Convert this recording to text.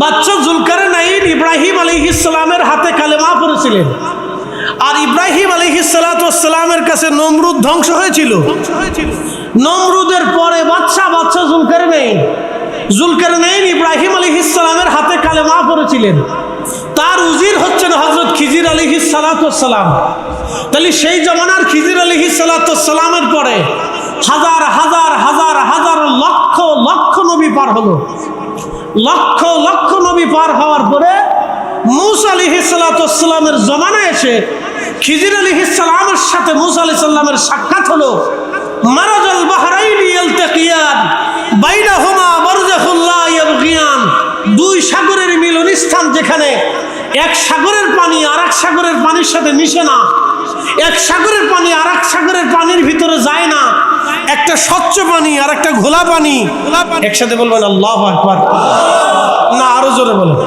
বাচ্চা জুলকারে নাইন ইব্রাহিম আলী ইসলামের হাতে কালেমা পড়েছিলেন। আর ইব্রাহিম আলী সালাতামের কাছে নমরুদ ধ্বংস হয়েছিল। নমরুদের পরে বাচ্চা বাচ্চা জুলকারে নেই। জুলকারে নেইন ইব্রাহিম আলী ইসলামের হাতে কালেমা পড়েছিলেন। তার উজির হচ্ছেন হজরত খিজির আলী সালাতাম তাহলে সেই জমানার খিজির আলী সালাতামের পরে হাজার হাজার হাজার হাজার লক্ষ লক্ষ নবী পার হলো। লক্ষ লক্ষ নবী পার হওয়ার পরে মুসা আলী সালাতামের জমানায় এসে খিজির আলী সালামের সাথে মুসা আলি সাল্লামের সাক্ষাৎ হলো দুই সাগরের যেখানে এক সাগরের পানি আর এক সাগরের পানির সাথে মিশে না। এক সাগরের পানি আর এক সাগরের পানির ভিতরে যায় না একটা স্বচ্ছ পানি আর একটা ঘোলা পানি। একসাথে বলবেন আল্লাহ আকবার। না আরও জোরে বলেন।